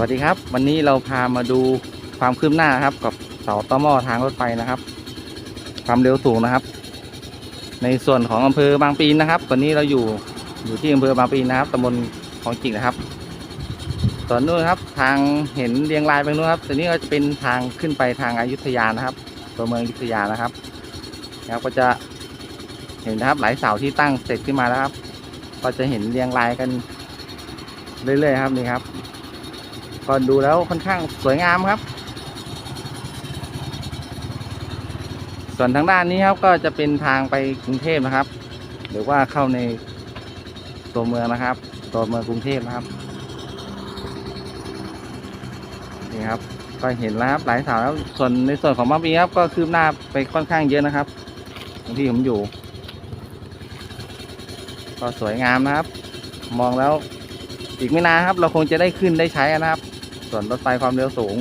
วัสดีครับ วันนี้เราพามาดูความคืบหน้าครับ กับเสาต่อหม้อทางรถไฟนะครับ ความเร็วสูงนะครับ ในส่วนของอำเภอบางปีนนะครับตอนนี้เราอยู่อยู่ที่อำเภอบางปีนนะครับตำบลของจิกนะครับส่วนนู้นครับทางเห็นเรียงรายไปนู้นครับตัวนี้ก็จะเป็นทางขึ้นไปทางอายุทยานะครับ ตัวเมืองอยุธยานะครับแล้วก็จะเห็นนะครับหลายเสาที่ตั้งเสร็จขึ้นมาแล้วครับ ก็จะเห็นเรียงรายกันเรื่อยๆครับนี่ครับ ก็ดูแล้วค่อนข้างสวยงามครับ ส่วนทางด้านนี้ครับก็จะเป็นทางไปกรุงเทพนะครับ หรือว่าเข้าในตัวเมืองนะครับ ตัวเมืองกรุงเทพนะครับนี่ครับก็เห็นแล้วครับหลายสาวแล้วส่วนในส่วนของบางปีครับก็คืบหน้าไปค่อนข้างเยอะนะครับตรงที่ผมอยู่ ก็สวยงามนะครับ มองแล้วอีกไม่นานครับ เราคงจะได้ขึ้นได้ใช้นะครับ ส่วนรถไฟความเร็วสูง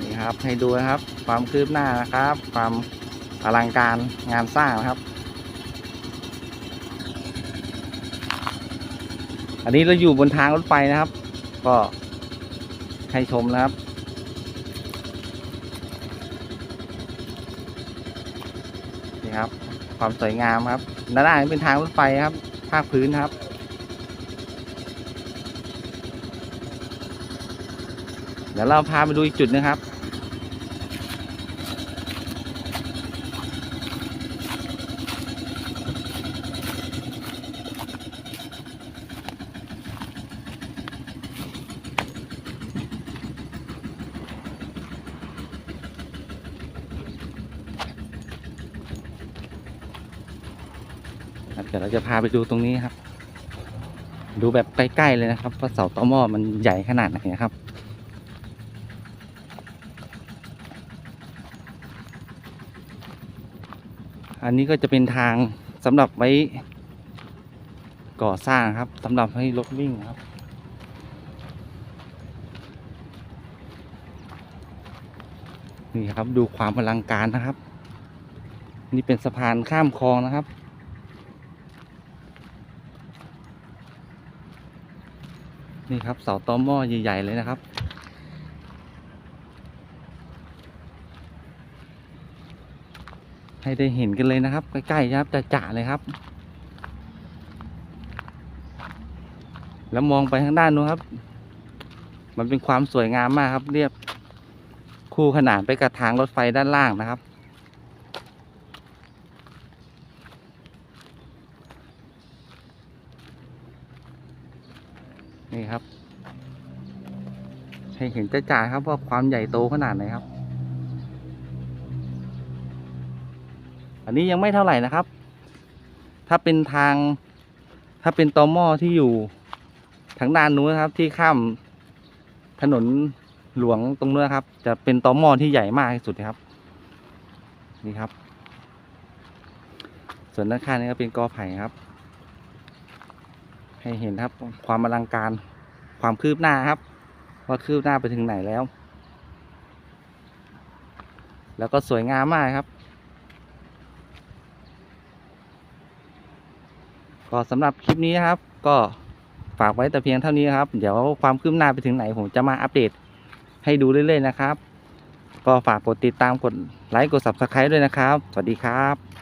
นี่ครับให้ดูนะครับ ความคืบหน้านะครับ ความอลังการงานสร้างนะครับ อันนี้เราอยู่บนทางรถไฟนะครับ ก็ให้ชมนะครับนี่ครับ ความสวยงามครับด้านล่าเป็นทางรถไฟครับ ภาคพื้นครับ เดี๋ยวเราพาไปดูอีกจุดนะครับ ครับเดี๋ยวเราจะพาไปดูตรงนี้ครับ ดูแบบใกล้ๆเลยนะครับว่าเสาตอหม้อมันใหญ่ขนาดไหนครับอันนี้ก็จะเป็นทางสำหรับไว้ก่อสร้างครับสำหรับให้รถวิ่งครับ นี่ครับดูความอลังการนะครับ นี่เป็นสะพานข้ามคลองนะครับ นี่ครับเสาตอหม้อใหญ่ๆเลยนะครับ ให้ได้เห็นกันเลยนะครับ ใกล้ๆครับจะจะๆเลยครับ แล้วมองไปข้างด้านนู้นครับ มันเป็นความสวยงามมากครับ เรียบคู่ขนานไปกับทางรถไฟด้านล่างนะครับ นี่ครับ ให้เห็นจ้าๆครับว่าความใหญ่โตขนาดไหนครับ อันนี้ยังไม่เท่าไหร่นะครับ ถ้าเป็นทาง ถ้าเป็นตอมอที่อยู่ทางด้านนู้นครับ ที่ข้ามถนนหลวงตรงนู้นครับ จะเป็นตอมอที่ใหญ่มากที่สุดครับ นี่ครับ ส่วนด้านข้างนี้ก็เป็นกอไผ่ครับ ให้เห็นครับ ความอลังการความคืบหน้าครับว่าคืบหน้าไปถึงไหนแล้ว แล้วก็สวยงามมากครับ ก็สำหรับคลิปนี้นะครับ ก็ฝากไว้แต่เพียงเท่านี้ครับ เดี๋ยวความคืบหน้าไปถึงไหน ผมจะมาอัปเดตให้ดูเรื่อยๆนะครับ ก็ฝากกดติดตามกดไลค์กด subscribe ด้วยนะครับ สวัสดีครับ